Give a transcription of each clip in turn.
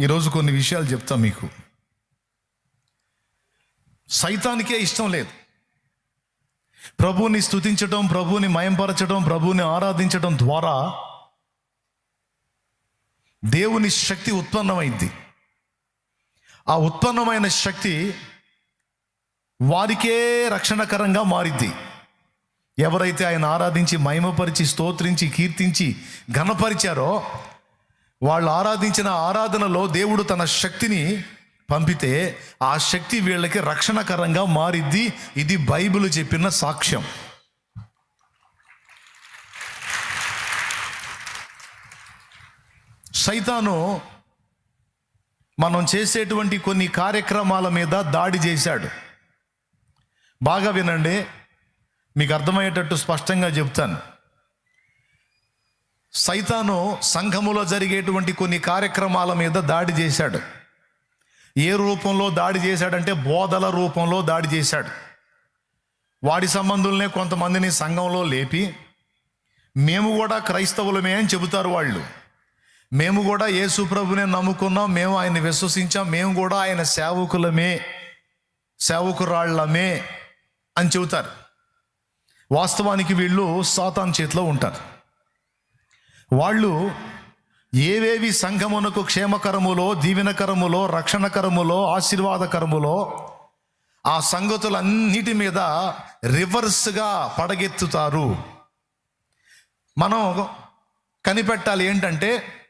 ఈరోజు కొన్ని విషయాలు చెప్తా మీకు. సైతానికే ఇష్టం లేదు. ప్రభువుని స్థుతించటం ప్రభువుని మయంపరచడం ప్రభువుని ఆరాధించడం ద్వారా దేవుని శక్తి ఉత్పన్నమైంది. ఆ ఉత్పన్నమైన శక్తి వారికే రక్షణకరంగా మారిద్ది ఎవరైతే ఆయన ఆరాధించి మహిమపరిచి స్తోత్రించి కీర్తించి ఘనపరిచారో వాళ్ళు ఆరాధించిన ఆరాధనలో దేవుడు తన శక్తిని పంపితే ఆ శక్తి వీళ్ళకి రక్షణకరంగా మారిద్ది. ఇది బైబిల్ చెప్పిన సాక్ష్యం. సైతాను మనం చేసేటువంటి కొన్ని కార్యక్రమాల మీద దాడి చేశాడు. బాగా వినండి మీకు అర్థమయ్యేటట్టు స్పష్టంగా చెప్తాను. సైతాను సంఘములో జరిగేటువంటి కొన్ని కార్యక్రమాల మీద దాడి చేశాడు. ఏ రూపంలో దాడి చేశాడంటే బోధల రూపంలో దాడి చేశాడు. వాడి సంబంధుల్నే కొంతమందిని సంఘంలో లేపి మేము కూడా క్రైస్తవులమే అని చెబుతారు వాళ్ళు. మేము కూడా యేసు ప్రభునే నమ్ముకున్నాం మేము ఆయన్ని విశ్వసించాం మేము కూడా ఆయన సేవకులమే సేవకురాళ్ళమే అని చెబుతారు. వాస్తవానికి వీళ్ళు సాతాన్ చేతిలో ఉంటారు. వాళ్ళు ఏవేవి సంఘమునకు క్షేమకరములో దీవెనకరములో రక్షణకరములో ఆశీర్వాదకరములో ఆ సంగతులన్నిటి మీద రివర్స్గా పడగెత్తుతారు. మనం కనిపెట్టాలి ఏంటంటే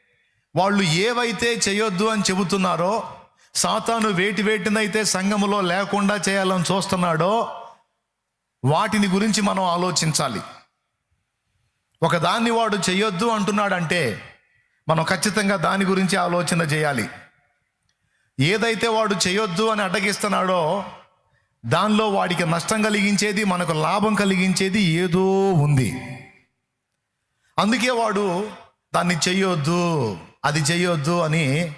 వాళ్ళు ఏవైతే చేయొద్దు అని చెబుతున్నారో సాతాను వేటి వేటినైతే సంఘములో లేకుండా చేయాలని చూస్తున్నాడో వాటిని గురించి మనం ఆలోచించాలి. ఒక దాన్ని వాడు చేయొద్దు అంటున్నాడంటే మనం ఖచ్చితంగా దాని గురించి ఆలోచన చేయాలి. ఏదైతే వాడు చేయొద్దు అని అడ్డగిస్తున్నాడో దానిలో వాడికి నష్టం కలిగించేది మనకు లాభం కలిగించేది ఏదో ఉంది. అందుకే వాడు దాన్ని చేయొద్దు అది చేయొద్దు అని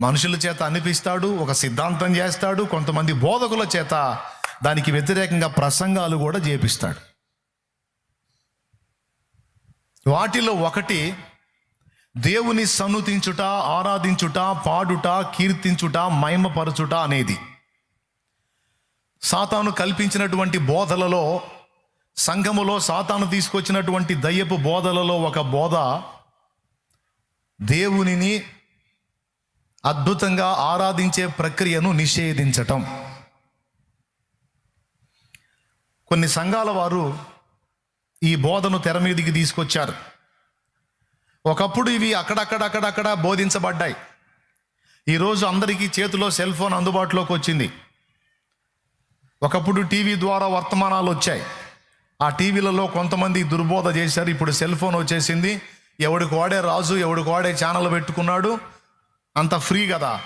మనుషుల చేత అనిపిస్తాడు ఒక సిద్ధాంతం చేస్తాడు కొంతమంది బోధకుల చేత దానికి వ్యతిరేకంగా ప్రసంగాలు కూడా చేపిస్తాడు. వాటిలో ఒకటి దేవుని సన్నుతించుట ఆరాధించుట పాడుట కీర్తించుట మహిమపరచుట అనేది. సాతాను కల్పించినటువంటి బోధలలో సంఘములో సాతాను తీసుకొచ్చినటువంటి దయ్యపు బోధలలో ఒక బోధ దేవునిని అద్భుతంగా ఆరాధించే ప్రక్రియను నిషేధించటం. కొన్ని సంఘాల వారు ఈ బోధను తెర మీదికి తీసుకొచ్చారు. ఒకప్పుడు ఇవి అక్కడక్కడక్కడక్కడ బోధించబడ్డాయి. ఈరోజు అందరికీ చేతిలో సెల్ ఫోన్ అందుబాటులోకి వచ్చింది. ఒకప్పుడు టీవీ ద్వారా వర్తమానాలు వచ్చాయి. ఆ టీవీలలో కొంతమంది దుర్బోధ చేశారు. ఇప్పుడు సెల్ ఫోన్ వచ్చేసింది. ఎవడికి వాడే రాజు ఎవడికి వాడే ఛానల్ పెట్టుకున్నాడు అంత ఫ్రీ కదా.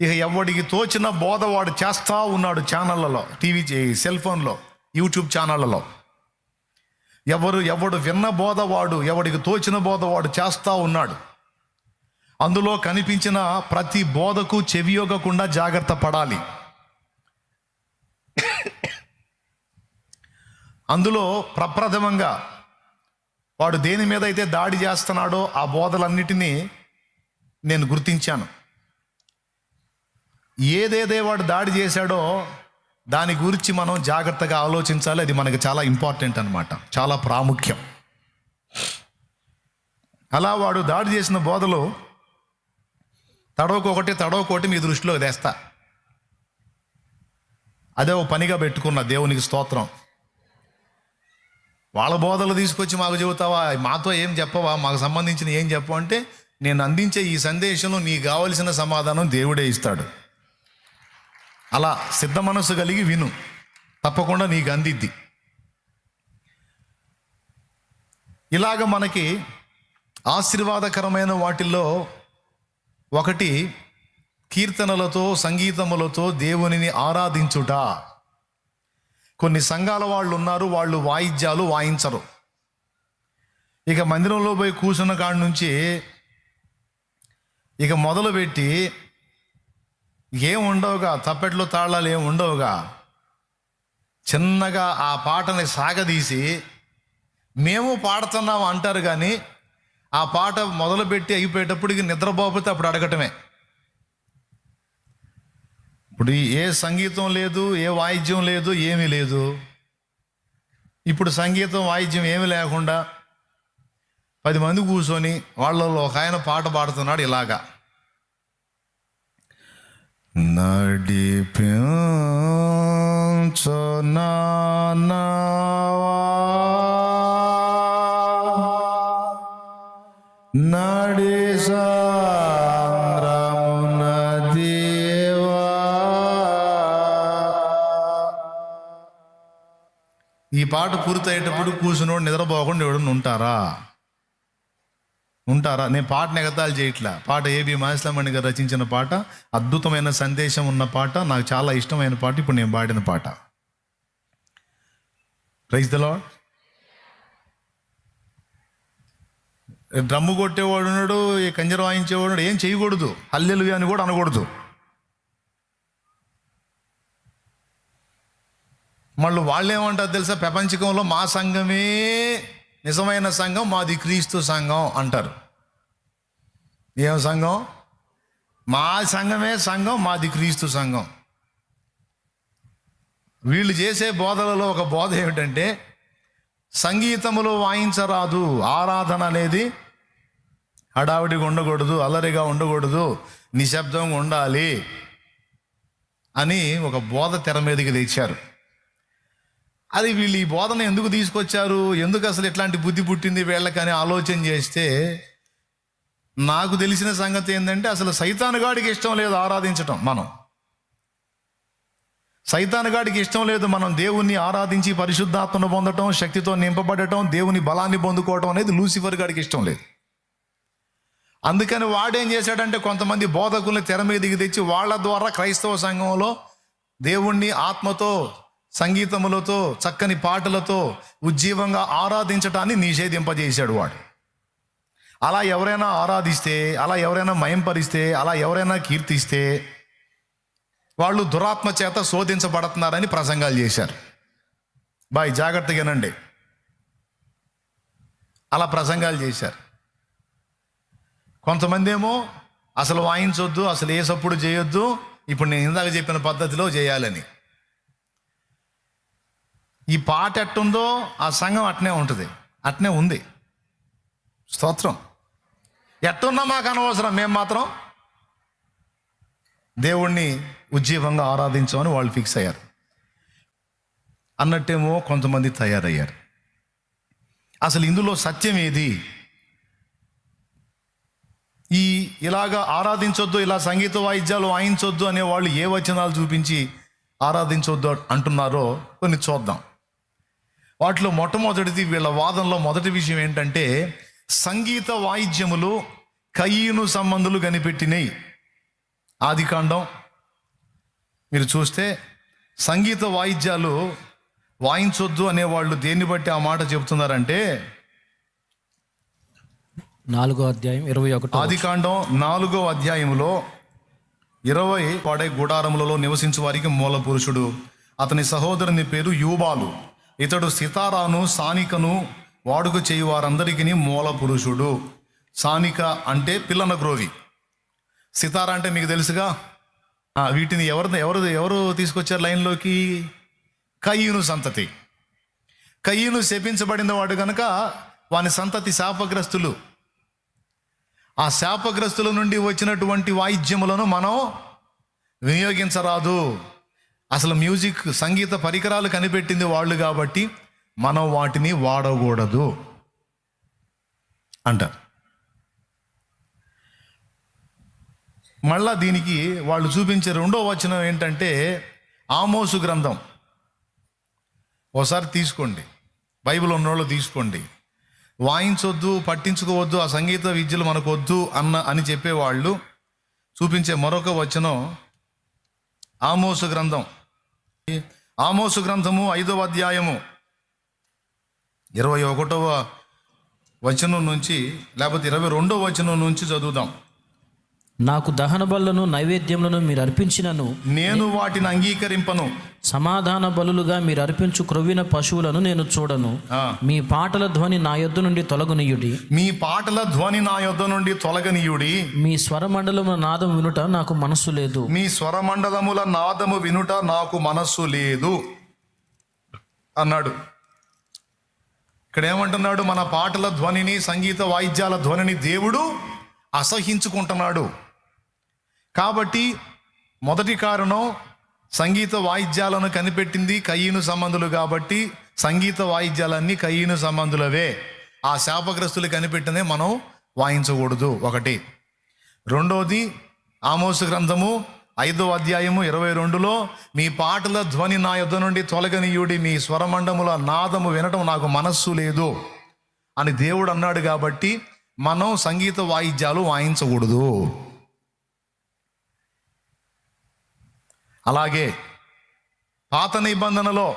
ఇక ఎవడికి తోచిన బోధ వాడు చేస్తూ ఉన్నాడు ఛానళ్ళలో టీవీ సెల్ ఫోన్లో యూట్యూబ్ ఛానళ్ళలో. ఎవరు ఎవడు విన్న బోధ వాడు ఎవడికి తోచిన బోధ వాడు ఉన్నాడు. అందులో కనిపించిన ప్రతి బోధకు చెవియోగకుండా జాగ్రత్త పడాలి. అందులో ప్రప్రథమంగా వాడు దేని మీద అయితే దాడి చేస్తున్నాడో ఆ బోధలన్నిటినీ నేను గుర్తించాను. ఏదేదే వాడు దాడి చేశాడో దాని గురించి మనం జాగ్రత్తగా ఆలోచించాలి. అది మనకు చాలా ఇంపార్టెంట్ అనమాట చాలా ప్రాముఖ్యం. అలా వాడు దాడి చేసిన బోధలు తడవకొకటి తడవకొకటి మీ దృష్టిలో వేస్తా. అదే ఓ పనిగా పెట్టుకున్న దేవునికి స్తోత్రం. వాళ్ళ బోధలు తీసుకొచ్చి మాకు చెబుతావా? మాతో ఏం చెప్పవా? మాకు సంబంధించిన ఏం చెప్పు అంటే నేను అందించే ఈ సందేశంలో నీకు కావలసిన సమాధానం దేవుడే ఇస్తాడు. అలా సిద్ధ మనసు కలిగి విను. తప్పకుండా నీకు అందిద్ది. ఇలాగ మనకి ఆశీర్వాదకరమైన వాటిల్లో ఒకటి కీర్తనలతో సంగీతములతో దేవునిని ఆరాధించుట. కొన్ని సంఘాల వాళ్ళు ఉన్నారు వాళ్ళు వాయిద్యాలు వాయించరు. ఇక మందిరంలో పోయి కూర్చున్న కాడి నుంచి ఇక మొదలుపెట్టి ఏం ఉండవుగా? తప్పెట్లు తాళాలు ఏం ఉండవుగా? చిన్నగా ఆ పాటని సాగదీసి మేము పాడుతున్నాం అంటారు కానీ ఆ పాట మొదలుపెట్టి అయిపోయేటప్పటికి నిద్రపోతే అప్పుడు అడగటమే. ఇప్పుడు ఏ సంగీతం లేదు ఏ వాయిద్యం లేదు ఏమీ లేదు. ఇప్పుడు సంగీతం వాయిద్యం ఏమీ లేకుండా పది మంది కూర్చొని వాళ్ళలో ఒక ఆయన పాట పాడుతున్నాడు ఇలాగా. నడి సాంద్రమున దేవా. ఈ పాట పూర్తయ్యేటప్పుడు కూర్చునోడు నిద్రపోకుండా ఎవడన్నా ఉంటారా? ఉంటారా? నేను పాట ఎగతాలు చేయట్లా. పాట ఏబి మహేశ్వరమణి గారు రచించిన పాట అద్భుతమైన సందేశం ఉన్న పాట నాకు చాలా ఇష్టమైన పాట ఇప్పుడు నేను పాడిన పాట. ప్రైజ్ ద లాడ్ డ్రమ్ము కొట్టేవాడు ఉన్నాడు ఏ కంజర వాయించేవాడు ఏం చేయకూడదు. హల్లెలు అని కూడా అనకూడదు. మళ్ళీ వాళ్ళు ఏమంటారు తెలుసా? ప్రపంచకంలో మా సంఘమే నిజమైన సంఘం మాది క్రీస్తు సంఘం అంటారు. ఏం సంఘం? మా సంఘమే సంఘం మాది క్రీస్తు సంఘం. వీళ్ళు చేసే బోధలలో ఒక బోధ ఏమిటంటే సంగీతములు వాయించరాదు ఆరాధన అనేది హడావిడిగా ఉండకూడదు అల్లరిగా ఉండకూడదు నిశ్శబ్దంగా ఉండాలి అని ఒక బోధ తెర మీదకి తెచ్చారు. అది వీళ్ళు ఈ బోధన ఎందుకు తీసుకొచ్చారు? ఎందుకు అసలు ఇట్లాంటి బుద్ధి పుట్టింది వీళ్ళకని ఆలోచన చేస్తే నాకు తెలిసిన సంగతి ఏంటంటే అసలు సైతానుగాడికి ఇష్టం లేదు ఆరాధించటం మనం. సైతానుగాడికి ఇష్టం లేదు మనం దేవుణ్ణి ఆరాధించి పరిశుద్ధాత్మను పొందటం శక్తితో నింపబడటం దేవుని బలాన్ని పొందుకోవటం అనేది లూసిఫర్ గాడికి ఇష్టం లేదు. అందుకని వాడేం చేశాడంటే కొంతమంది బోధకుల్ని తెర మీదకి తెచ్చి వాళ్ళ ద్వారా క్రైస్తవ సంఘంలో దేవుణ్ణి ఆత్మతో సంగీతములతో చక్కని పాటలతో ఉజ్జీవంగా ఆరాధించటాన్ని నిషేధింపజేశాడు వాడు. అలా ఎవరైనా ఆరాధిస్తే అలా ఎవరైనా మయంపరిస్తే అలా ఎవరైనా కీర్తిస్తే వాళ్ళు దురాత్మ చేత శోధించబడుతున్నారని ప్రసంగాలు చేశారు. బాయ్ జాగ్రత్తగానండి అలా ప్రసంగాలు చేశారు. కొంతమంది ఏమో అసలు వాయించొద్దు అసలు ఏ సప్పుడు చేయొద్దు ఇప్పుడు నేను ఇందాక చెప్పిన పద్ధతిలో చేయాలని. ఈ పాట ఎట్టుందో ఆ సంఘం అట్నే ఉంటుంది. అట్నే ఉంది. స్తోత్రం. ఎట్టున్నా మాకు అనవసరం. మేము మాత్రం దేవుణ్ణి ఉజ్జీవంగా ఆరాధించమని వాళ్ళు ఫిక్స్ అయ్యారు. అన్నట్టేమో కొంతమంది తయారయ్యారు. అసలు ఇందులో సత్యం ఏది? ఈ ఇలాగా ఆరాధించొద్దు ఇలా సంగీత వాయిద్యాలు వాయించొద్దు అనే వాళ్ళు ఏ వచనాలు చూపించి ఆరాధించొద్దు అంటున్నారో కొన్ని చూద్దాం. వాటిలో మొట్టమొదటిది వీళ్ళ వాదనలో మొదటి విషయం ఏంటంటే సంగీత వాయిద్యములు కయ్యను సంబంధులు కనిపెట్టినాయి ఆది కాండం. మీరు చూస్తే సంగీత వాయిద్యాలు వాయించొద్దు అనేవాళ్ళు దేన్ని బట్టి ఆ మాట చెబుతున్నారంటే నాలుగో అధ్యాయం ఇరవై ఒకటో ఆది కాండం నాలుగో అధ్యాయములో ఇరవై వాడే గుడారములలో నివసించు వారికి మూల పురుషుడు. అతని సహోదరుని పేరు యూబాలు. ఇతడు సితారాను సానికను వాడుక చేయు వారందరికీ మూల పురుషుడు. సానిక అంటే పిల్లన గ్రోవి. సితార అంటే మీకు తెలుసుగా? వీటిని ఎవరు ఎవరు ఎవరు తీసుకొచ్చారు లైన్లోకి? కయ్యూను సంతతి. కయ్యూను శపించబడిన వాడు కనుక వాని సంతతి శాపగ్రస్తులు. ఆ శాపగ్రస్తుల నుండి వచ్చినటువంటి వాయిద్యములను మనం వినియోగించరాదు. అసలు మ్యూజిక్ సంగీత పరికరాలు కనిపెట్టింది వాళ్ళు కాబట్టి మనం వాటిని వాడకూడదు అంటారు మళ్ళా దీనికి వాళ్ళు చూపించే రెండో వచనం ఏంటంటే ఆమోసు గ్రంథం. ఒకసారి తీసుకోండి. బైబిల్ ఉన్నోళ్ళు తీసుకోండి. వాయించొద్దు పట్టించుకోవద్దు ఆ సంగీత విద్యలు మనకు వద్దు అన్న అని చెప్పేవాళ్ళు చూపించే మరొక వచనం ఆమోసు గ్రంథం. ఆమోసు గ్రంథము ఐదవ అధ్యాయము. ఇరవై ఒకటవ వచనం నుంచి లేకపోతే ఇరవై రెండవ వచనం నుంచి చదువుదాం. నాకు దహన బలులను నైవేద్యములను మీరు అర్పించినను. నేను వాటిని అంగీకరింపను. సమాధాన బలులుగా మీరు అర్పించు క్రొవ్విన పశువులను నేను చూడను. మీ పాటల ధ్వని నా యొద్ద నుండి తొలగునీయుడి. మీ పాటల ధ్వని నా యొద్ద నుండి తొలగనీయుడి. మీ స్వరమండలముల నాదం వినుట నాకు మనస్సు లేదు. మీ స్వరమండలముల నాదము వినుట నాకు మనస్సు లేదు. అన్నాడు. ఇక్కడ ఏమంటున్నాడు మన పాటల ధ్వనిని సంగీత వాయిద్యాల ధ్వనిని దేవుడు అసహించుకుంటున్నాడు. కాబట్టి మొదటి కారణం సంగీత వాయిద్యాలను కనిపెట్టింది కయ్యను సంబంధులు కాబట్టి సంగీత వాయిద్యాలన్నీ కయ్యను సంబంధులవే. ఆ శాపగ్రస్తులు కనిపెట్టినే మనం వాయించకూడదు. ఒకటి. రెండోది ఆమోసు గ్రంథము ఐదో అధ్యాయము ఇరవై రెండులో మీ పాటల ధ్వని నా యుద్ధ నుండి తొలగనీయుడి మీ స్వరమండముల నాదము వినటం నాకు మనస్సు లేదు అని దేవుడు అన్నాడు కాబట్టి మనం సంగీత వాయిద్యాలు వాయించకూడదు. అలాగే పాత నిబంధనలో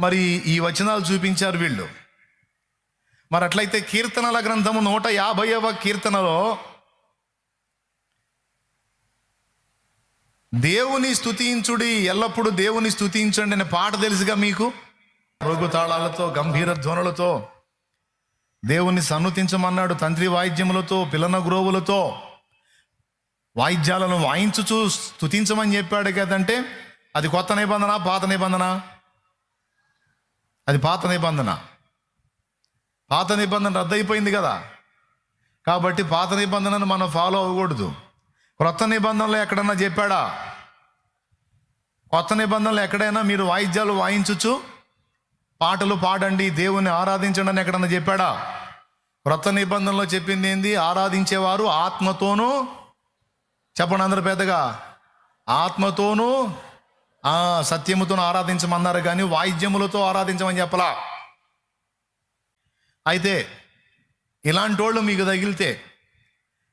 మరి ఈ వచనాలు చూపించారు వీళ్ళు. మరి అట్లయితే కీర్తనల గ్రంథము నూట యాభైవ కీర్తనలో దేవుని స్తుతించుడి ఎల్లప్పుడూ దేవుని స్తుతించండి అనే పాట తెలుసుగా మీకు? మృగు తాళాలతో గంభీర ధ్వనులతో దేవుని సన్నుతించమన్నాడు తంత్రి వాయిద్యములతో పిల్లన గ్రోవులతో వాయిద్యాలను వాయించుచు స్తుతించమని చెప్పాడు కదంటే అది కొత్త నిబంధన పాత నిబంధన? అది పాత నిబంధన. పాత నిబంధన రద్దయిపోయింది కదా. కాబట్టి పాత నిబంధనను మనం ఫాలో అవ్వకూడదు. క్రొత్త నిబంధనలు ఎక్కడన్నా చెప్పాడా? కొత్త నిబంధనలు ఎక్కడైనా మీరు వాయిద్యాలు వాయించుచు పాటలు పాడండి దేవుని ఆరాధించండి అని ఎక్కడన్నా చెప్పాడా? క్రొత్త నిబంధనలో చెప్పింది ఏంది? ఆరాధించేవారు ఆత్మతోనూ చెప్పండి అందరు పెద్దగా. ఆత్మతోనూ సత్యముతోనూ ఆరాధించమన్నారు కానీ వాయిద్యములతో ఆరాధించమని చెప్పలా. అయితే ఇలాంటి వాళ్ళు మీకు తగిలితే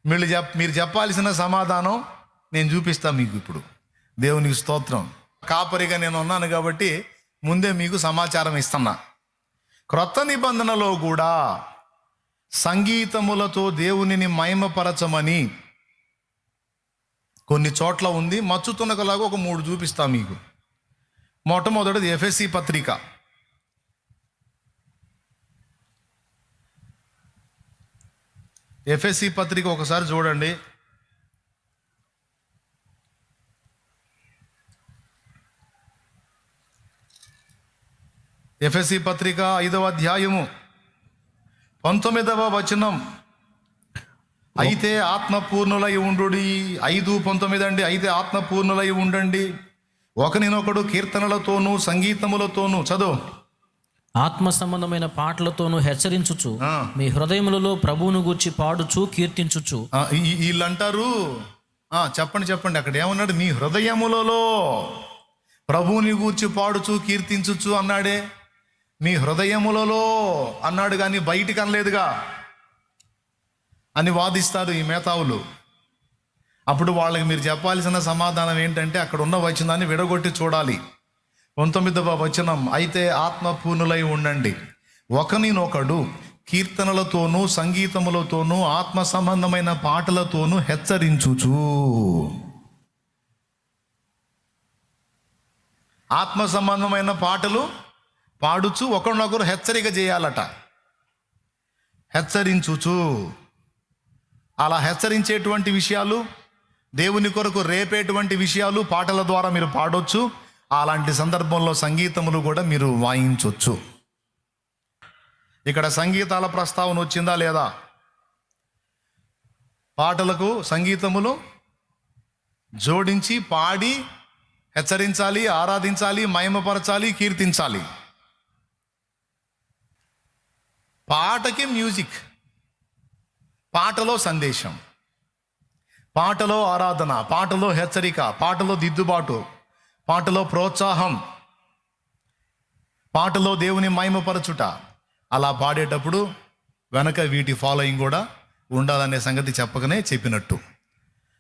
మీరు చెప్ మీరు చెప్పాల్సిన సమాధానం నేను చూపిస్తాను మీకు ఇప్పుడు. దేవునికి స్తోత్రం. కాపరిగా నేను ఉన్నాను కాబట్టి ముందే మీకు సమాచారం ఇస్తున్నా. క్రొత్త నిబంధనలో కూడా సంగీతములతో దేవునిని మహిమపరచమని కొన్ని చోట్ల ఉంది మచ్చు తునకలాగా ఒక మూడు చూపిస్తా మీకు. మొట్టమొదటిది ఎఫ్ఎస్సి పత్రిక. ఎఫ్ఎస్సి పత్రిక ఒకసారి చూడండి. ఎఫ్ఎస్సి పత్రిక ఐదవ అధ్యాయము. పంతొమ్మిదవ వచనం. అయితే ఆత్మపూర్ణులై ఉండు ఐదు పంతొమ్మిది అండి. అయితే ఆత్మపూర్ణులై ఉండండి. ఒకనినొకడు కీర్తనలతోనూ సంగీతములతోనూ చదువు. ఆత్మ సంబంధమైన పాటలతోనూ హెచ్చరించుచు. మీ హృదయములలో ప్రభువును గూర్చి పాడుచు కీర్తించుచు. ఆ, ఈ- వీళ్ళు అంటారు ఆ, చెప్పండి చెప్పండి. అక్కడ ఏమన్నాడు? మీ హృదయములలో ప్రభువుని గూర్చి పాడుచు కీర్తించుచు అన్నాడే. మీ హృదయములలో అన్నాడు కానీ బయటికి అనలేదుగా. అని వాదిస్తారు ఈ మేధావులు. అప్పుడు వాళ్ళకి మీరు చెప్పాల్సిన సమాధానం ఏంటంటే అక్కడ ఉన్న వచనాన్ని విడగొట్టి చూడాలి. పంతొమ్మిదవ వచనం అయితే ఆత్మపూర్ణులై ఉండండి. ఒకనినొకడు కీర్తనలతోనూ సంగీతములతోనూ ఆత్మ సంబంధమైన పాటలతోనూ హెచ్చరించుచు. ఆత్మ సంబంధమైన పాటలు పాడుచు ఒకరినొకరు హెచ్చరిక చేయాలట. హెచ్చరించుచు. అలా హెచ్చరించేటువంటి విషయాలు దేవుని కొరకు రేపేటువంటి విషయాలు పాటల ద్వారా మీరు పాడొచ్చు. అలాంటి సందర్భంలో సంగీతములు కూడా మీరు వాయించవచ్చు ఇక్కడ సంగీతాల ప్రస్తావన వచ్చిందా లేదా? పాటలకు సంగీతములు జోడించి పాడి హెచ్చరించాలి ఆరాధించాలి మయమపరచాలి కీర్తించాలి. పాటకి మ్యూజిక్. పాటలో సందేశం పాటలో ఆరాధన పాటలో హెచ్చరిక పాటలో దిద్దుబాటు పాటలో ప్రోత్సాహం పాటలో దేవుని మహిమపరచుట అలా పాడేటప్పుడు వెనక వీటి ఫాలోయింగ్ కూడా ఉండాలనే సంగతి చెప్పకనే చెప్పినట్టు.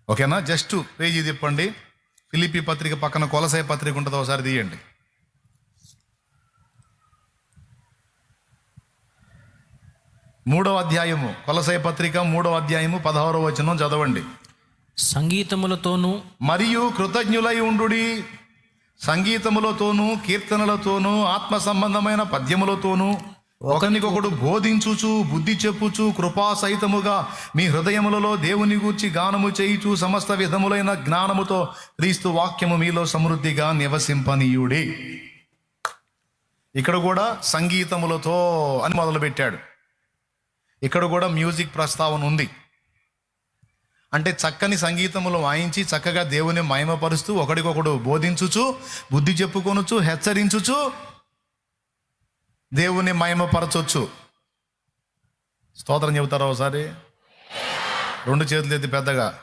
ఓకేనా? జస్ట్ పేజీ తిప్పండి. ఫిలిపి పత్రిక పక్కన కొలసాయి పత్రిక ఉంటుంది ఒకసారి తీయండి. మూడవ అధ్యాయము కొలసై పత్రిక మూడవ అధ్యాయము పదహారవ వచనం చదవండి. సంగీతములతోనూ మరియు కృతజ్ఞులై ఉండుడి. సంగీతములతోనూ కీర్తనలతోనూ ఆత్మ సంబంధమైన పద్యములతోనూ ఒకరికొకడు బోధించుచు బుద్ధి చెప్పుచు కృపా సహితముగా మీ హృదయములలో దేవుని గూర్చి గానము చేయుచు సమస్త విధములైన జ్ఞానముతో క్రీస్తు వాక్యము మీలో సమృద్ధిగా నివసింపనీయుడి. ఇక్కడ కూడా సంగీతములతో అని మొదలుపెట్టాడు. ఇక్కడ కూడా మ్యూజిక్ ప్రస్తావన ఉంది. అంటే చక్కని సంగీతములు వాయించి చక్కగా దేవుని మహిమపరుస్తూ ఒకడికొకడు బోధించుచు బుద్ధి చెప్పుకొనుచు హెచ్చరించుచు దేవుని మహిమపరచొచ్చు. స్తోత్రం చెబుతారా ఒకసారి? రెండు చేతులు ఎత్తి పెద్దగా.